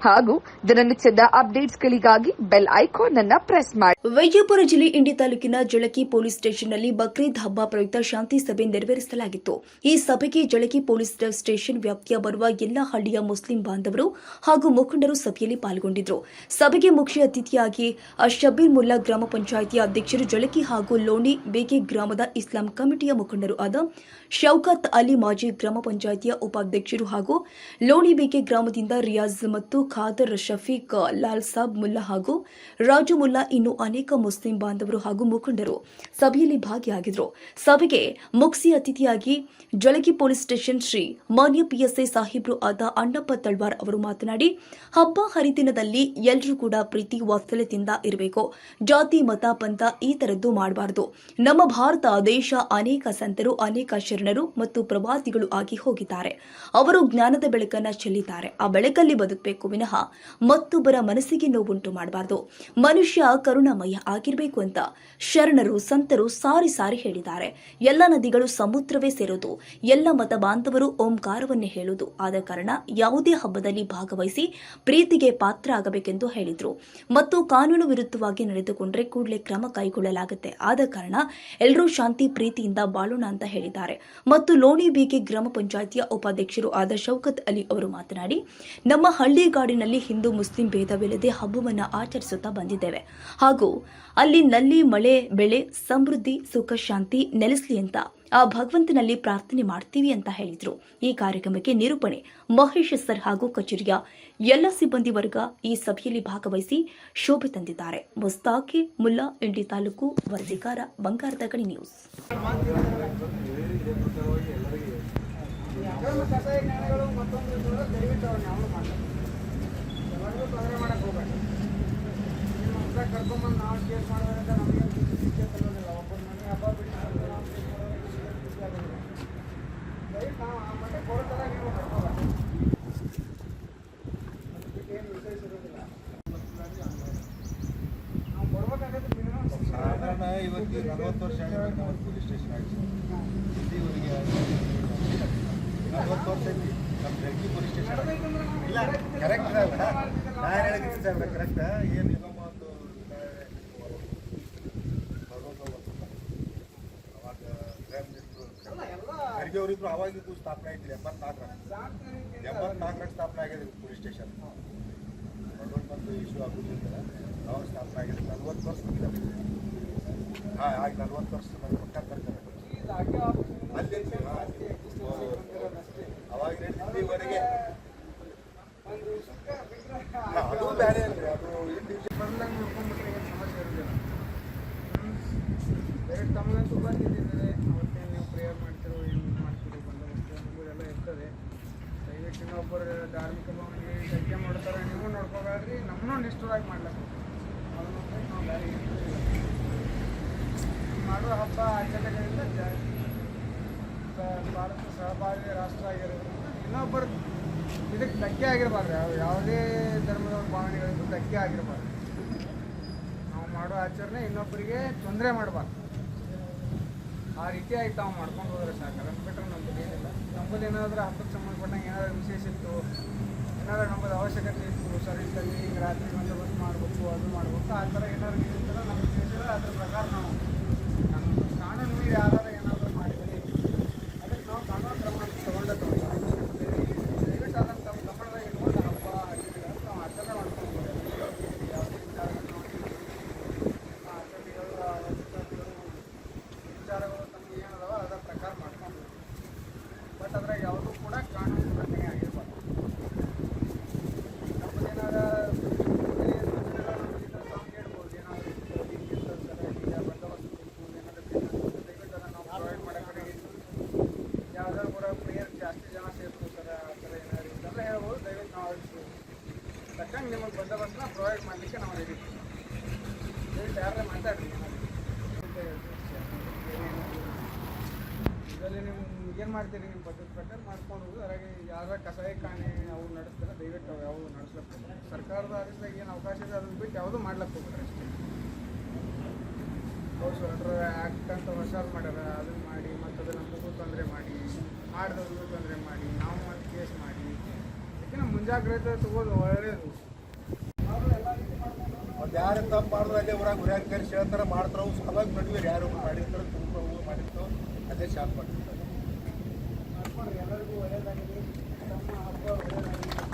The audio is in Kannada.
ಹಾಗೂ ದಿನನಿತ್ಯದ ಅಪ್ಡೇಟ್ಸ್ಗಳಿಗಾಗಿ ಬೆಲ್ ಐಕಾನ್ ಅನ್ನು ಪ್ರೆಸ್ ಮಾಡಿ. ವಿಜಯಪುರ ಜಿಲ್ಲೆ ಇಂಡಿ ತಾಲೂಕಿನ ಜಳಕಿ ಪೊಲೀಸ್ ಸ್ಟೇಷನ್ನಲ್ಲಿ ಬಕ್ರೀದ್ ಹಬ್ಬ ಪ್ರಯುಕ್ತ ಶಾಂತಿ ಸಭೆ ನೆರವೇರಿಸಲಾಗಿತ್ತು. ಈ ಸಭೆಗೆ ಜಳಕಿ ಪೊಲೀಸ್ ಸ್ಟೇಷನ್ ವ್ಯಾಪ್ತಿಯ ಬರುವ ಎಲ್ಲ ಹಳ್ಳಿಯ ಮುಸ್ಲಿಂ ಬಾಂಧವರು ಹಾಗೂ ಮುಖಂಡರು ಸಭೆಯಲ್ಲಿ ಪಾಲ್ಗೊಂಡಿದ್ದರು ಸಭೆಗೆ ಮುಖ್ಯ ಅತಿಥಿಯಾಗಿ ಶಬೀರ್ ಮುಲ್ಲಾ ಗ್ರಾಮ ಪಂಚಾಯಿತಿಯ ಅಧ್ಯಕ್ಷರು ಜಳಕಿ ಹಾಗೂ ಲೋಣಿ ಬೇಗೆ ಗ್ರಾಮದ ಇಸ್ಲಾಂ ಕಮಿಟಿಯ ಮುಖಂಡರು ಆದ ಶೌಕತ್ ಅಲಿ ಮಾಜಿ ಗ್ರಾಮ ಪಂಚಾಯಿತಿಯ ಉಪಾಧ್ಯಕ್ಷರು ಹಾಗೂ ಲೋಣಿಬೇಕೆ ಗ್ರಾಮದಿಂದ ರಿಯಾಜ್ ಮತ್ತು ಖಾದರ್, ಶಫೀಕ್, ಲಾಲ್ ಸಾಬ್ ಮುಲ್ಲಾ ಹಾಗೂ ರಾಜು ಮುಲ್ಲಾ ಇನ್ನು ಅನೇಕ ಮುಸ್ಲಿಂ ಬಾಂಧವರು ಹಾಗೂ ಮುಖಂಡರು ಸಭೆಯಲ್ಲಿ ಭಾಗಿಯಾಗಿದ್ದರು ಸಭೆಗೆ ಮುಖ್ಯ ಅತಿಥಿಯಾಗಿ ಜಳಗಿ ಪೊಲೀಸ್ ಸ್ಟೇಷನ್ ಶ್ರೀ ಮಾನ್ಯ ಪಿಎಸ್ಐ ಸಾಹೇಬ್ರು ಆದ ಅಣ್ಣಪ್ಪ ತಳ್ವಾರ್ ಅವರು ಮಾತನಾಡಿ, ಹಬ್ಬ ಹರಿದಿನದಲ್ಲಿ ಎಲ್ಲರೂ ಕೂಡ ಪ್ರೀತಿ ವಾತ್ಸಲ್ಯದಿಂದ ಇರಬೇಕು. ಜಾತಿ, ಮತ, ಪಂಥ ಈ ತರದ್ದು ಮಾಡಬಾರದು. ನಮ್ಮ ಭಾರತ, ದೇಶ ಅನೇಕ ಸಂತರು, ಅನೇಕ ಶರಣರು ಮತ್ತು ಪ್ರವಾಸಿಗಳು ಆಗಿ ಹೋಗಿದ್ದಾರೆ. ಅವರು ಜ್ಞಾನದ ಬೆಳಕನ್ನ ಚೆಲ್ಲಿದ್ದಾರೆ. ಆ ಬೆಳಕಲ್ಲಿ ಬದುಕಬೇಕು ವಿನಃ ಮತ್ತೊಬ್ಬರ ಮನಸ್ಸಿಗೆ ನೋವುಂಟು ಮಾಡಬಾರದು. ಮನುಷ್ಯ ಕರುಣಾಮಯ ಆಗಿರಬೇಕು ಅಂತ ಶರಣರು, ಸಂತರು ಸಾರಿ ಸಾರಿ ಹೇಳಿದ್ದಾರೆ. ಎಲ್ಲ ನದಿಗಳು ಸಮುದ್ರವೇ ಸೇರೋದು ಎಲ್ಲ ಮತ ಬಾಂಧವರು ಓಂಕಾರವನ್ನೇ ಹೇಳುವುದು. ಆದ ಕಾರಣ ಯಾವುದೇ ಹಬ್ಬದಲ್ಲಿ ಭಾಗವಹಿಸಿ ಪ್ರೀತಿಗೆ ಪಾತ್ರ ಆಗಬೇಕೆಂದು ಹೇಳಿದ್ರು. ಮತ್ತು ಕಾನೂನು ವಿರುದ್ಧವಾಗಿ ನಡೆದುಕೊಂಡ್ರೆ ಕೂಡಲೇ ಕ್ರಮ ಕೈಗೊಳ್ಳಲಾಗುತ್ತೆ. ಆದ ಕಾರಣ ಎಲ್ಲರೂ ಶಾಂತಿ ಪ್ರೀತಿಯಿಂದ ಬಾಳೋಣ ಅಂತ ಹೇಳಿದ್ದಾರೆ. ಮತ್ತು ಲೋಣಿ ಬೀಗೆ ಗ್ರಾಮ ಪಂಚಾಯಿತಿಯ ಉಪಾಧ್ಯಕ್ಷರು ಆದ ಶೌಕತ್ ಅಲಿ ಅವರು ಮಾತನಾಡಿ, ನಮ್ಮ ಹಳ್ಳಿಗಾಡಿನಲ್ಲಿ ಹಿಂದೂ ಮುಸ್ಲಿಂ ಭೇದವಿಲ್ಲದೆ ಹಬ್ಬವನ್ನು ಆಚರಿಸುತ್ತಾ ಬಂದಿದ್ದೇವೆ. ಹಾಗೂ ಅಲ್ಲಿ ನಲ್ಲಿ ಮಳೆ, ಬೆಳೆ, ಸಮೃದ್ಧಿ, ಸುಖ, ಶಾಂತಿ ನೆಲೆಸಲಿ ಅಂತ ಆ ಭಗವಂತನಲ್ಲಿ ಪ್ರಾರ್ಥನೆ ಮಾಡ್ತೀವಿ ಅಂತ ಹೇಳಿದ್ರು. ಈ ಕಾರ್ಯಕ್ರಮಕ್ಕೆ ನಿರೂಪಣೆ ಮಹೇಶ್ ಸರ್ ಹಾಗೂ ಕಚೇರಿಯ ಎಲ್ಲ ಸಿಬ್ಬಂದಿ ವರ್ಗ ಈ ಸಭೆಯಲ್ಲಿ ಭಾಗವಹಿಸಿ ಶೋಭೆ ತಂದಿದ್ದಾರೆ. ಮುಸ್ತಾಕಿ ಮುಲ್ಲಾ ಇಂಡಿ ತಾಲೂಕು ವರದಿಗಾರ, ಬಂಗಾರದ ಗಣಿ ನ್ಯೂಸ್ ಇರ್ತದೆ, ದಯವಿಟ್ಟು ಅವ್ರನ್ನ ಯಾವನು ಮಾಡಲ್ಲ ಎಲ್ಲರಿಗೂ ತೊಂದರೆ ಮಾಡಕ್ಕೆ ಹೋಗ್ಬೇಡ. ನಿಮ್ಮ ಹತ್ರ ಕರ್ಕೊಂಬಂದು ನಾವು ಕೇಸ್ ಮಾಡೋದ್ರಿಂದ ನಮಗೆ ತರೋದಿಲ್ಲ ಒಬ್ಬರು ಮನೆ ಹಬ್ಬ ಬಿಟ್ಟು ನಾವು ಕೇಸ್ ಮಾಡೋದ್ರಿಂದ ಶಿಕ್ಷೆ ಆಗೋದಿಲ್ಲ ದಯವಿಟ್ಟು ನಾವು ಆ ಮಟ್ಟಕ್ಕೆ ಕೊಡೋ ಥರ ನೀವು ಕರ್ಕೋಬೇಡ ಅದಕ್ಕೇನು ವಿಶೇಷ ಇರೋದಿಲ್ಲ. ನಾವು ಕೊಡ್ಬೇಕಾಗತ್ತೆ ಮಿನಿಮಮ್ ಸಾಧಾರಣ ಇವತ್ತು ನಲವತ್ತು ವರ್ಷ ಆಗಿರ್ಬೇಕು ನಾವು ಪೊಲೀಸ್ ಸ್ಟೇಷನ್ ಆಗಿ ಇಲ್ಲಿವರೆಗೆ ನಲವತ್ತು ವರ್ಷ ಐತಿ ನಮ್ಮ ಜಗ್ಗಿ ಪೊಲೀಸ್ ಸ್ಟೇಷನ್ ಇಲ್ಲ ಕರೆಕ್ಟ್ ಸರ್ ಕರೆಕ್ಟ್ ಏನು ನಿಗಮ ಒಂದು ಅವಾಗ ಖರ್ಗೆ ಅವರಿದ್ರು ಅವಾಗಿದ್ದು ಸ್ಥಾಪನೆ ಆಯ್ತು ಎಂಬತ್ನಾಲ್ಕರ. ಎಂಬತ್ನಾಲ್ಕರಾಗ ಸ್ಥಾಪನೆ ಆಗಿದೆ ಪೊಲೀಸ್ ಸ್ಟೇಷನ್. ಬಂದು ಇಶ್ಯೂ ಆಗುದಿಲ್ಲ ಅವಾಗ ಸ್ಥಾಪನೆ ಆಗಿದೆ ನಲ್ವತ್ತು ವರ್ಷ ಹಾಂ ಆಗ ನಲ್ವತ್ತು ವರ್ಷ ಪಕ್ಕ ಬರ್ತಾರೆ ಅಲ್ಲಿ ಅವಾಗ ಇಲ್ಲಿವರೆಗೆ ಒಂದು ದಿವಸಕ್ಕೆ ಬಿಟ್ಟರೆ ಹಾ, ಅದು ಬೇರೆ ಅಲ್ರಿ ಅದು ಇಲ್ಲಿ ಬರ್ಲಂಗೆ ನೋಡ್ಕೊಂಡ್ಬಿಟ್ರೆ ಏನು ಸಮಸ್ಯೆ ಇರೋದಿಲ್ಲ ತಮ್ಮದಂತೂ ಬಂದಿದ್ದಿದೆ ನೀವು ಪ್ರೇಯರ್ ಮಾಡ್ತಿರೋ ಏನು ಮಾಡ್ತೀರೋ ಎಲ್ಲ ಇರ್ತದೆ. ದಯವಿಟ್ಟು ಇನ್ನೊಬ್ಬರು ಧಾರ್ಮಿಕ ಭಾವನೆಗೆ ಧಕ್ಕೆ ಮಾಡ್ತಾರೆ. ನೀವು ನೋಡ್ಕೋಬೇಡ್ರಿ ನಮ್ಮನ್ನೂ ನಿಷ್ಠುರಾಗಿ ಮಾಡ್ಲಕ್ಕ ಅದನ್ನ ನಾವು ಏನೂ ಮಾಡುವ ಹಬ್ಬ ಆಚರಣೆಗಳಿಂದ ಭಾರತ ಸಹಭಾಗಿ ರಾಷ್ಟ್ರ ಆಗಿರೋದ್ರಿಂದ ಇನ್ನೊಬ್ಬರು ಇದಕ್ಕೆ ಧಕ್ಕೆ ಆಗಿರಬಾರ್ದು. ಯಾವ, ಯಾವುದೇ ಧರ್ಮದ ಭಾವನೆಗಳಿಗೂ ಧಕ್ಕೆ ಆಗಿರಬಾರ್ದು. ನಾವು ಮಾಡೋ ಆಚರಣೆ ಇನ್ನೊಬ್ಬರಿಗೆ ತೊಂದರೆ ಮಾಡಬಾರ್ದು. ಆ ರೀತಿಯಾಗಿ ತಾವು ಮಾಡ್ಕೊಂಡು ಹೋದ್ರೆ ಸಾಕು. ಅದನ್ನು ಬಿಟ್ಟರೆ ನಮ್ಮದು ಏನಿಲ್ಲ. ನಮ್ಮದು ಏನಾದರೂ ಹಬ್ಬಕ್ಕೆ ಸಂಬಂಧಪಟ್ಟಂಗೆ ಏನಾದರೂ ವಿಶೇಷ ಇತ್ತು, ಏನಾದರೂ ನಮ್ಮದು ಅವಶ್ಯಕತೆ ಇತ್ತು ಸರ್ವಿಸಲ್ಲಿ ಹಿಂಗೆ ರಾತ್ರಿ ಬಂದೋಬಸ್ತ್ ಮಾಡಬೇಕು, ಅದು ಮಾಡಬೇಕು, ಆ ಥರ ಏನಾದ್ರು ಇರುತ್ತಲ್ಲ, ನಮ್ಮ ವಿಶೇಷ ಅದ್ರ ಪ್ರಕಾರ ನಾವು. ನಮ್ಮ ಕಾನೂನು ಮೀರಿ ಯಾರಾದ್ರೂ ಏನಾದರೂ ಮಾಡಿದರೆ ಅದಕ್ಕೆ ನಾವು ಕಾನೂನು ಕ್ರಮ ತಗೊಂಡ ದಯವಿಟ್ಟು ಅದನ್ನು ತಮ್ಮ ಗಮನದಾಗ ಇಟ್ಕೊಂಡು ಹಬ್ಬ ಹರಿದಿನಗಳನ್ನು ನಾವು ಆಚರಣೆ ಮಾಡ್ಕೊಂಡು ಹೋಗ್ಬೇಕು. ಯಾವುದೇ ವಿಚಾರಗಳು ಆ ಆಚರಣೆಗಳು ಆ ವಸ್ತುಗಳು, ವಿಚಾರಗಳು ತಮಗೆ ಏನದಾವ ಅದರ ಪ್ರಕಾರ ಮಾಡ್ಕೊಂಡು ಬಟ್ ಅದ್ರಾಗ ಯಾವುದೂ ಕೂಡ ಕಾನೂನು ಉಲ್ಲಂಘನೆ ಆಗಿರಬಾರ್ದು ನಮ್ಮದೇನಾರ ಹೇಳ್ಬೋದು ಏನಾದರೂ ಬಂದೋಬಸ್ತ್ ಏನಾದರೂ ದಯವಿಟ್ಟು ಅದನ್ನು ನಾವು ಪ್ರೊವೈಡ್ ಮಾಡೋ ಕಡೆಗೆ ಯಾವ್ದಾದ್ರು ಕೂಡ ಪ್ಲೇಯರ್ ಜಾಸ್ತಿ ಜನ ಸೇರ್ಕೊಳ್ತಾರೆ ಸರ್ ಆ ಥರ ಏನಾದ್ರು ಇತ್ತಂದ್ರೆ ಹೇಳ್ಬೋದು ದಯವಿಟ್ಟು ನಾವು ಅಳಿಸ್ಬೋದು ತಕ್ಕಂಗೆ ನಿಮಗೆ ಬಂದೋಬಸ್ತನ್ನ ಪ್ರೊವೈಡ್ ಮಾಡಲಿಕ್ಕೆ ನಾವು ರೆಡಿ ದಯವಿಟ್ಟು ಯಾರೇ ಮಾತಾಡ್ರಿ. ಇದರಲ್ಲಿ ನೀವು ಏನು ಮಾಡ್ತೀರಿ? ನಿಮ್ಮ ಪದ್ಧತಿ ಪ್ರಕಾರ ಮಾಡ್ಕೊಂಡು ಹೋಗಿ ಅದ್ರಾಗೆ ಯಾರ ಕಸಾಯ ಕಾಣೆ ಅವು ನಡೆಸ್ತಾರೆ, ದಯವಿಟ್ಟು ಅವು ಯಾವು ನಡೆಸ್ಲಕ್ಕೆ ಸರ್ಕಾರದ ಆದೇಶದಾಗ ಏನು ಅವಕಾಶ ಇದೆ ಅದನ್ನು ಬಿಟ್ಟು ಯಾವುದೂ ಮಾಡ್ಲಕ್ಕೆ ಹೋಗ್ರಿ ಅಷ್ಟೇ ಹೌಸ್ ಆ್ಯಕ್ಟ್ ಅಂತ ಹೊಸಾದ್ ಮಾಡ್ಯಾರ, ಅದನ್ನು ಮಾಡಿ ಮತ್ತು ಅದು ತೊಂದರೆ ಮಾಡಿದವ್ರಿಗೂ ತೊಂದರೆ ಮಾಡಿ ನಾವು ಮತ್ತೆ ಕೇಸ್ ಮಾಡಿ ಅದಕ್ಕೆ ಮುಂಜಾಗ್ರತೆ ತಗೋದು ಒಳ್ಳೆಯದು ಮತ್ತೆ ಯಾರು ತಪ್ಪು ಮಾಡಿದ್ರೆ ಅಲ್ಲೇ ಊರಾಗ ಊರಾಗ ಕರೆಸಿ ಹೇಳ್ತಾರೆ ಮಾಡ್ತಾರೆ ಅವು ಸಲುವಾಗಿ ನಡುವೆ ಯಾರು ಮಾಡಿರ್ತಾರೆ ತುಂಬ ಮಾಡಿರ್ತಾವೆ ಅದೇ ಶಾಪ್ ಮಾಡಿರ್ತಾರೆ ಎಲ್ಲರಿಗೂ ಒಳ್ಳೇದಾಗಿದೆ ತಮ್ಮ ಹಬ್ಬ ಒಳ್ಳೇದಾಗಲಿ